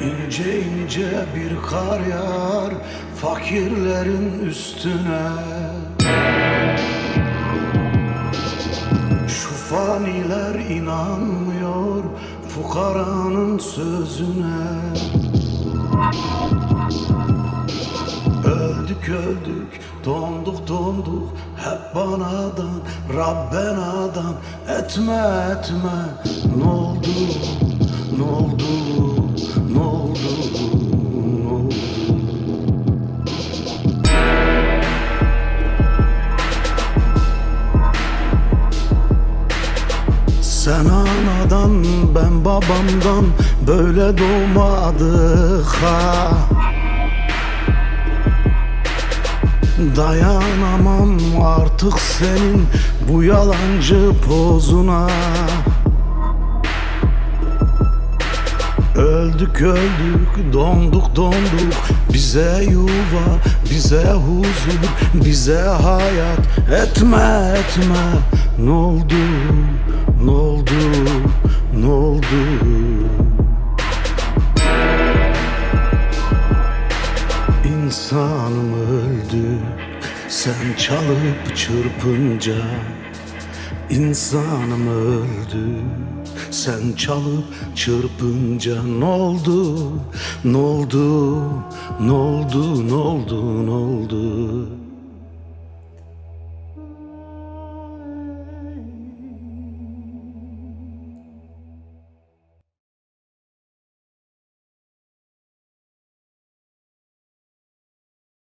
İnce ince bir kar yağar fakirlerin üstüne. Şu faniler inanmıyor fukaranın sözüne Öldük donduk donduk Hep banadan, Rabbenadan Etme etme, ne oldu, ne oldu, ne oldu, ne oldu? Sen anadan, ben babamdan. Böyle doğmadık ha Dayanamam artık senin bu yalancı pozuna. Öldük öldük, donduk donduk. Bize yuva, bize huzur, bize hayat. Etme etme, ne oldu, ne oldu, İnsanım öldü sen çalıp çırpınca. İnsanım öldü sen çalıp çırpınca. Ne oldu, ne oldu, ne oldu, ne oldu, ne oldu